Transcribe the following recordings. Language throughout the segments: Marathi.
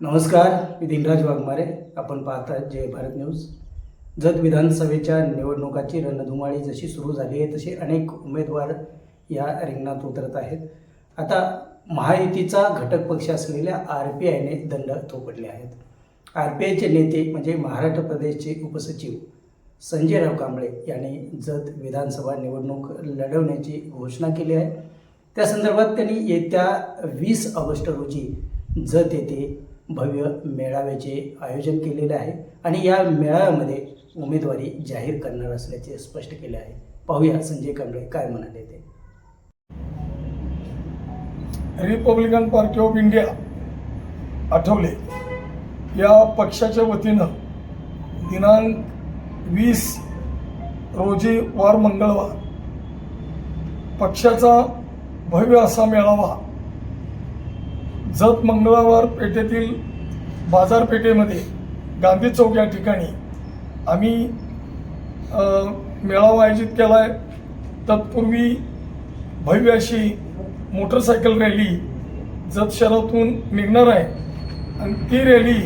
नमस्कार मी दिनराज वाघमारे. आपण पाहता जय भारत न्यूज. जत विधानसभेच्या निवडणुकाची रणधुमाळी जशी सुरू झाली आहे तसे अनेक उमेदवार या रिंगणात उतरत आहेत. आता महायुतीचा घटक पक्ष असलेल्या आर पी आयने दंड थोपटले आहेत. आर पी आयचे नेते म्हणजे महाराष्ट्र प्रदेशचे उपसचिव संजयराव कांबळे यांनी जत विधानसभा निवडणूक लढवण्याची घोषणा केली आहे. त्या संदर्भात त्यांनी येत्या वीस ऑगस्ट रोजी जत येथे भव्य मेळाव्याचे आयोजन केलेले आहे आणि या मेळाव्यामध्ये उमेदवारी जाहीर करणार असल्याचे स्पष्ट केले आहे. पाहूया संजय कांबळे काय म्हणाले ते. Republican Party of India Athawale. या पक्षाच्या वतीनं दिनांक वीस रोजी वार मंगळवार पक्षाचा भव्य असा मेळावा जत मंगळवार पेठेतील बाजारपेठेमध्ये गांधी चौक या ठिकाणी आम्ही मेळावा आयोजित केला आहे तत्पूर्वी भव्य अशी मोटरसायकल रॅली जत शहरातून निघणार आहे. आणि ती रॅली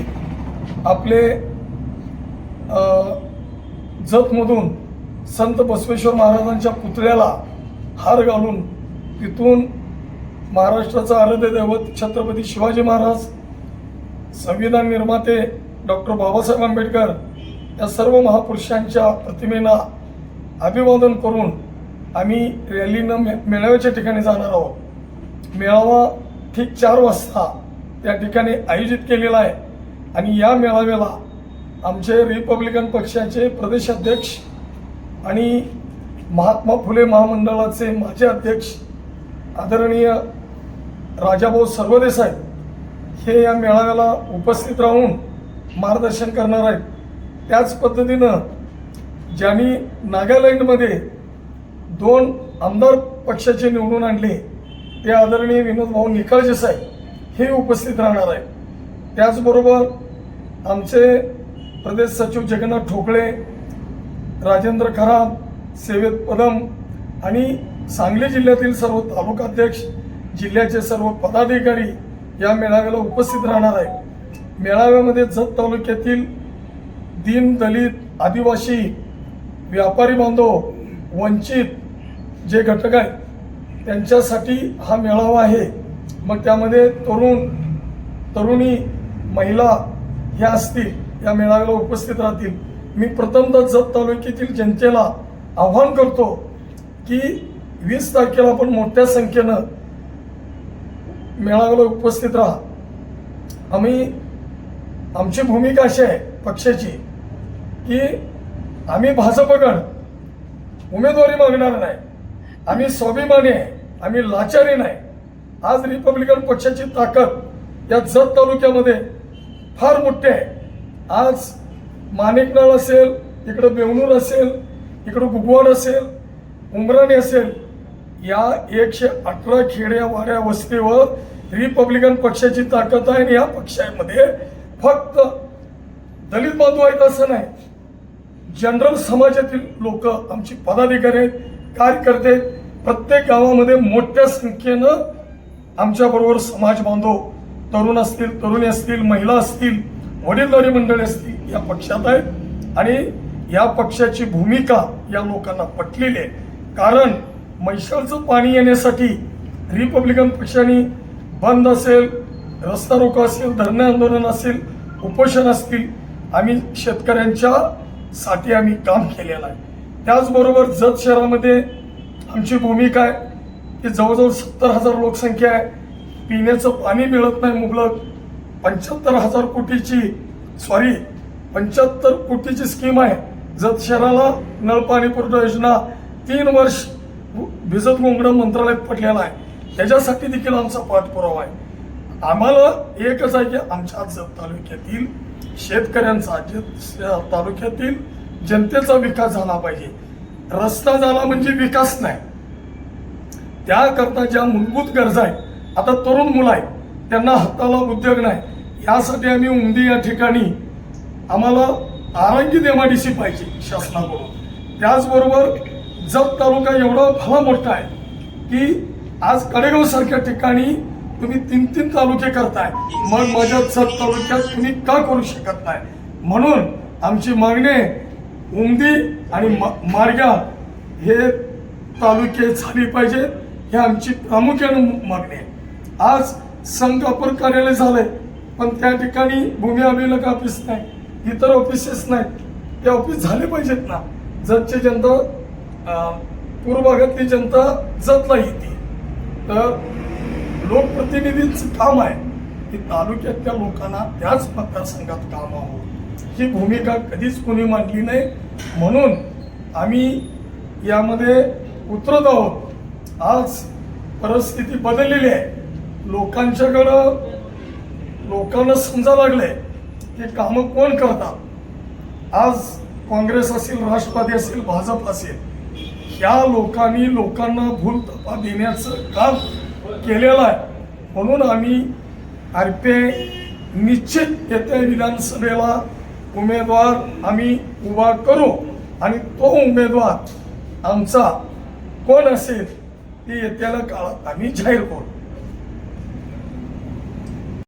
आपले जतमधून संत बसवेश्वर महाराजांच्या पुतळ्याला हार घालून तिथून महाराष्ट्राचा आराध्य दैवत छत्रपती शिवाजी महाराज संविधान निर्माते डॉक्टर बाबासाहेब आंबेडकर या सर्व महापुरुषांच्या प्रतिमेला अभिवादन करून आम्ही रॅलीनं मे मेळाव्याच्या ठिकाणी जाणार आहोत. मेळावा ठीक चार वाजता त्या ठिकाणी आयोजित केलेला आहे आणि या मेळाव्याला आमचे रिपब्लिकन पक्षाचे प्रदेशाध्यक्ष आणि महात्मा फुले महामंडळाचे माजी अध्यक्ष आदरणीय राजाभाऊ सर्वदे साहेब हे या मेळाव्याला उपस्थित राहून मार्गदर्शन करणार आहेत. त्याच पद्धतीनं ज्यांनी नागालँडमध्ये दोन आमदार पक्षाचे निवडून आणले ते आदरणीय विनोद भाऊ निकाळजे साहेब हे उपस्थित राहणार आहेत. त्याचबरोबर आमचे प्रदेश सचिव जगन्नाथ ठोकळे राजेंद्र खराब सेवेत पदम आणि सांगली जिल्ह्यातील सर्व तालुकाध्यक्ष जिल्ह्याचे सर्व पदाधिकारी या मेळाव्याला उपस्थित राहणार आहे मेळाव्यामध्ये जत तालुक्यातील दीन दलित आदिवासी व्यापारी बांधव वंचित जे घटक आहेत त्यांच्यासाठी हा मेळावा आहे. मग त्यामध्ये तरुण तरुणी महिला ह्या असतील या मेळाव्याला उपस्थित राहतील. मी प्रथमतः जत तालुक्यातील जनतेला आव्हान करतो की वीस तारखेला आपण मोठ्या संख्येनं मेळाव्याला उपस्थित राहा. आम्ही आमची भूमिका अशी आहे पक्षाची की आम्ही भाजपकडं उमेदवारी मागणार नाही. आम्ही स्वाभिमानी आहे आम्ही लाचारी नाही. आज रिपब्लिकन पक्षाची ताकद या जत तालुक्यामध्ये फार मोठी आहे. आज माणिकनाळ असेल इकडं बेवणूर असेल इकडं गुगवाड असेल उमराणी असेल या एकशे अठरा खेड्या वाड्या वस्तीवर रिपब्लिकन पक्षाची ताकद आहे आणि या पक्षामध्ये फक्त दलित बांधव आहेत असं नाही. जनरल समाजातील लोक आमची पदाधिकारी आहेत कार्यकर्ते आहेत. प्रत्येक गावामध्ये मोठ्या संख्येनं आमच्याबरोबर समाज बांधव तरुण असतील तरुणी असतील महिला असतील वडीलधारी मंडळी असतील या पक्षात आहेत. आणि या पक्षाची भूमिका या लोकांना पटलेली आहे. कारण म्हैसाळचं पाणी येण्यासाठी रिपब्लिकन पक्षाने बंद असेल रस्ता रोको असेल धरणे आंदोलन असेल उपोषण असतील आम्ही शेतकऱ्यांच्या साठी आम्ही काम केलेलं आहे. त्याचबरोबर जत शहरामध्ये आमची भूमिका आहे. की जवळजवळ सत्तर हजार लोकसंख्या आहे. पिण्याचं पाणी मिळत नाही मुबलक. पंच्याहत्तर हजार कोटीची सॉरी पंच्याहत्तर कोटीची स्कीम आहे. जत शहराला नळ पाणी पुरवठा योजना तीन वर्ष भिजत घोंगडं मंत्रालयात पडलेलं आहे. त्याच्यासाठी देखील आमचा पाठपुरावा आहे. आम्हाला एकच आहे की आमच्या जत तालुक्यातील शेतकऱ्यांचा जे तालुक्यातील जनतेचा विकास झाला पाहिजे. रस्ता झाला म्हणजे विकास नाही. त्याकरता ज्या मूलभूत गरजा आहेत आता तरुण मुलं आहेत त्यांना हाताला उद्योग नाही. यासाठी आम्ही उमदी या ठिकाणी आम्हाला आरोग्य एमआयडीसी पाहिजे शासनाकडून. त्याचबरोबर जत तालुका एवढा भला मोठा आहे की आज कडेगाव सारख्या ठिकाणी तुम्ही तीन तीन तालुके करताय. मग माझ्या जत तालुक्यात तुम्ही का करू शकत नाही? म्हणून आमची मागणी उमदी आणि मार्गा हे तालुके झाली पाहिजे ही आमची प्रामुख्याने मागणी आहे. आज संघापूर कार्यालय झालंय पण त्या ठिकाणी भूमी अभिलेख ऑफिस नाही इतर ऑफिसेस नाही ते ऑफिस झाले पाहिजेत ना. जतची जनता पूर्व भागातली जनता जतला येते तर लोकप्रतिनिधींचं काम आहे की तालुक्यातल्या लोकांना त्याच मतदारसंघात काम हवं ही भूमिका कधीच कोणी मांडली नाही. म्हणून आम्ही यामध्ये उतरत आहोत. आज परिस्थिती बदललेली आहे. लोकांच्याकडं लोकांना समजा लागलंय की कामं कोण करतात? आज काँग्रेस असेल राष्ट्रवादी असेल भाजप असेल ह्या लोकांनी लोकांना भूल तपा देण्याचं काम केलेलं आहे. म्हणून आम्ही आरपे निश्चित येत्या विधानसभेला उमेदवार आम्ही उभा करू आणि तो उमेदवार आमचा कोण असेल ते येत्याला काळात आम्ही जाहीर करू.